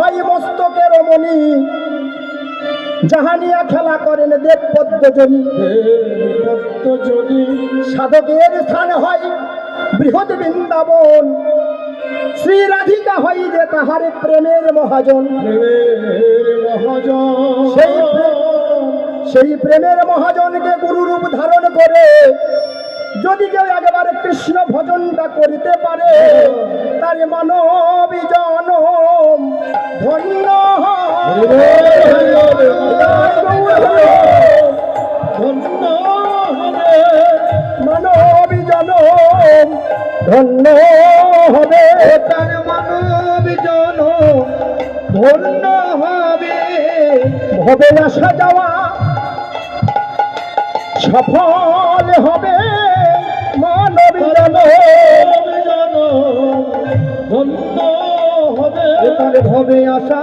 হয় মস্তকের মণি জাহানিয়া খেলা করেন দেব পদ্মজনী সাধকের স্থান হয় বৃহৎ বৃন্দাবন। শ্রী রাধিকা হয় যে তাহার প্রেমের মহাজন। সেই সেই প্রেমের মহাজনকে গুরুরূপ ধারণ করে যদি কেউ একবার কৃষ্ণ ভজনটা করিতে পারে, তার মানবী জনম ধন্য। ধন্য জনম ধন্য হবে তার মানব জন ধন্য হবে হবে সফল হবে তার ভবে আসা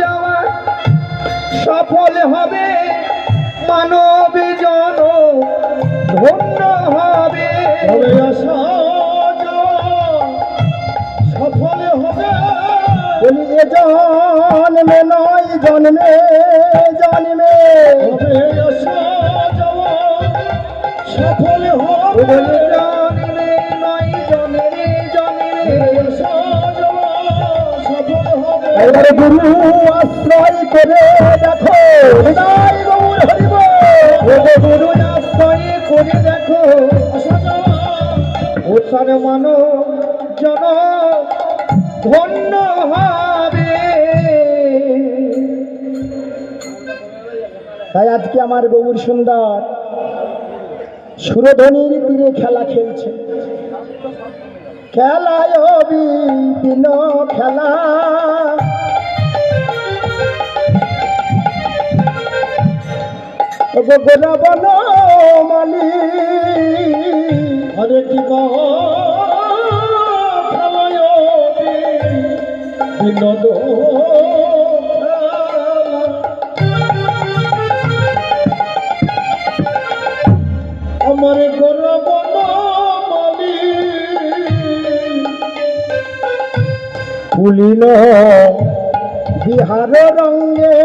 যাওয়া সফল হবে মানব জন ধন্য হবে হবে আসা সফল হবে। জন্মে নয় জন্মে জন্মে। হবে আসা যাওয়া সফল হবে। জন্মে নয় জন্মে জন্মে। এবারে গুরু, আশ্রয় করে দেখো গৌর আশ্রয় করে দেখো আসা যাওয়া ও সার মানো জন ধন্য হবে। তাই আজকে আমার গৌর সুন্দর সুরধ্বনির তীরে খেলা খেলছে। খেলায় বিপিন খেলা। ওগো মালি হরে কি খেলায় বিনোদ আমার কুলিন বিহার রঙ্গে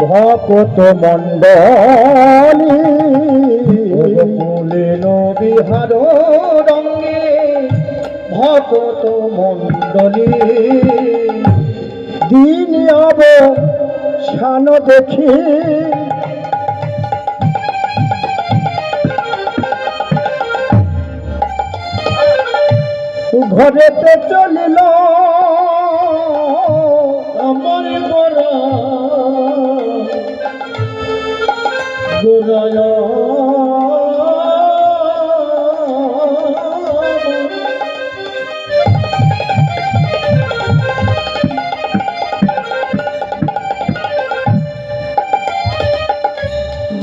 ভকত মণ্ডলী ফুলেন বিহার রঙ্গে ভকত মণ্ডলী দিন অব শান দেখি। ঘরেতে চলিল। আমার গোরা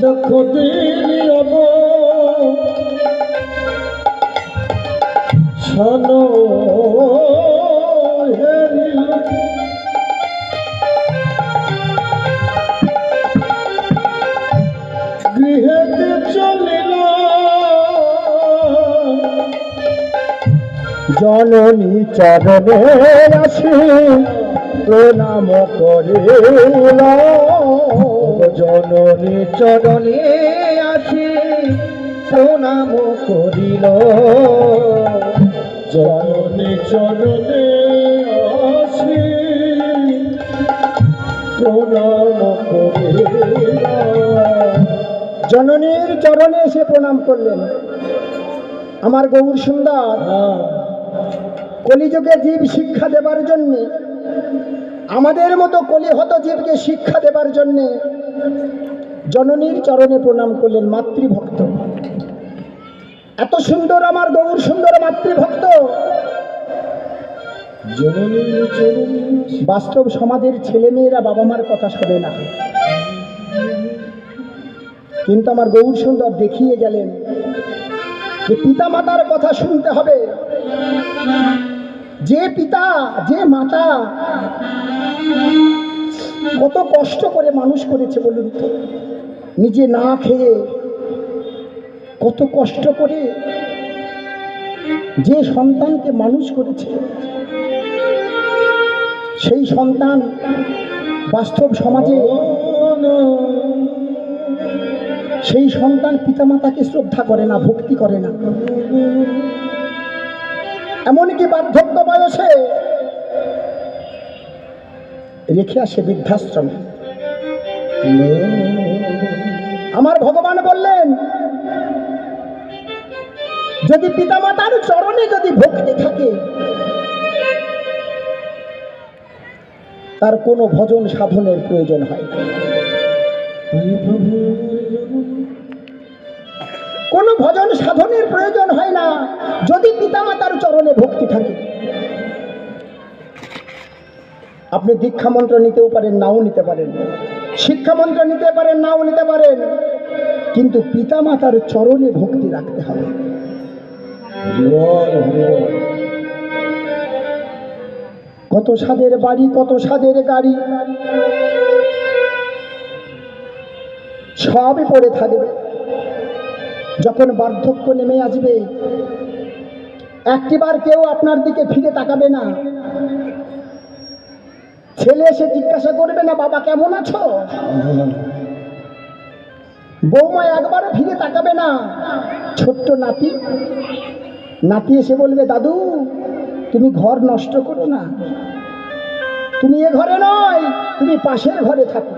দেখো দিন জননী চরণে আসি প্রণাম করিল। জননী চরণে আসি প্রণাম করিল। জননী চরণে আসি। প্রণাম জননীর চরণে এসে প্রণাম করলেন। আমার গৌর সুন্দর। কলিযুগে জীব শিক্ষা দেবার জন্যে আমাদের মতো কলিহত জীবকে শিক্ষা দেবার জন্যে জননীর চরণে প্রণাম করলেন মাতৃভক্ত। এত সুন্দর আমার গৌর, সুন্দর মাতৃভক্ত। বাস্তব সমাজের ছেলেমেয়েরা বাবা মার কথা শোনে না। কিন্তু আমার গৌর সুন্দর দেখিয়ে গেলেন যে পিতা মাতার কথা শুনতে হবে। যে পিতা, যে মাতা কত কষ্ট করে মানুষ করেছে বলুন তো। নিজে না খেয়ে কত কষ্ট করে যে সন্তানকে মানুষ করেছে, সেই সন্তান বাস্তব সমাজে, সেই সন্তান পিতামাতাকে শ্রদ্ধা করে না, ভক্তি করে না। এমনকি বার্ধক্য বয়সে রেখে আসে বৃদ্ধাশ্রমে। আমার ভগবান বললেন যদি পিতামাতার চরণে যদি ভক্তি থাকে, তার কোনো ভজন সাধনের প্রয়োজন হয় কোনো ভজন সাধনের প্রয়োজন হয় না, যদি পিতামাতার চরণে ভক্তি থাকে। আপনি দীক্ষা মন্ত্র নিতেও পারেন, নাও নিতে পারেন। শিক্ষা মন্ত্র নিতে পারেন, নাও নিতে পারেন। কিন্তু পিতামাতার চরণে ভক্তি রাখতে হবে। কত স্বাদের বাড়ি, কত স্বাদের গাড়ি। সবই পড়ে থাকবে। যখন বার্ধক্য নেমে আসবে, একটিবার কেউ আপনার দিকে ফিরে তাকাবে না। ছেলে এসে জিজ্ঞাসা করবে না, বাবা, কেমন আছো? বৌমা একবারও ফিরে তাকাবে না। ছোট্ট নাতি নাতি এসে বলবে, দাদু, তুমি ঘর নষ্ট করো না। তুমি এ ঘরে নয়, তুমি পাশের ঘরে থাকো।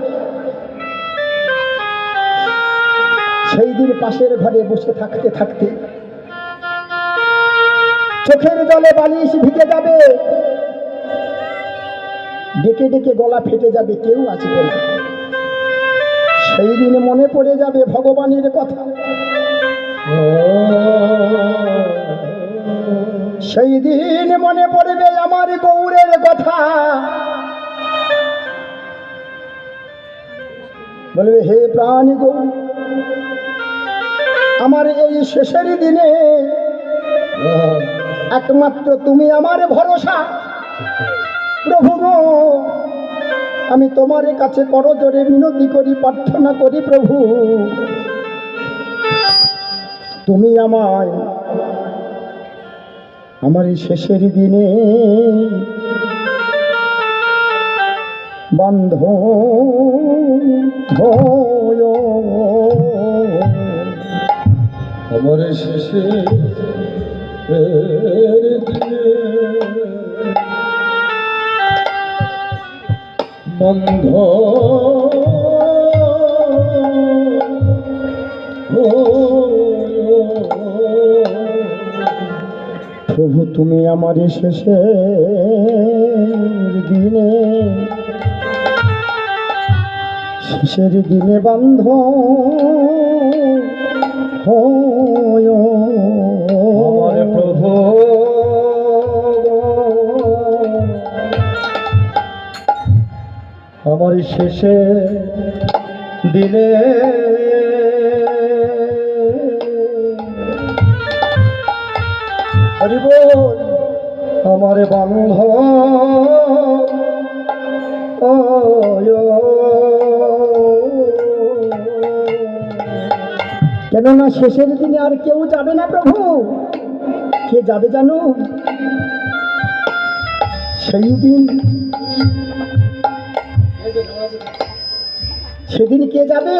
সেই দিন পাশের ঘরে বসে থাকতে থাকতে চোখের জলে বালিশ ভিজে যাবে। ডেকে ডেকে গলা ফেটে যাবে, কেউ আসবে না। সেই দিন মনে পড়ে যাবে ভগবানের কথা। সেই দিন মনে পড়বে আমার গৌরের কথা। বলবে, হে প্রাণ গৌর, আমার এই শেষের দিনে একমাত্র তুমি আমার ভরসা। প্রভু আমি তোমার কাছে করজোরে মিনতি করি, প্রার্থনা করি প্রভু। তুমি আমায় আমার এই শেষের দিনে বান্ধ আমার শেষে দিনে বন্ধ প্রভু তুমি আমার শেষের দিনে শেষের দিনে বান্ধ হয়। প্রভু আমার শেষে দিনে হরি বল আমার বন্ধ কেননা শেষের দিনে আর কেউ যাবে না প্রভু। কে যাবে জানো? সেই দিন। সেদিন কে যাবে?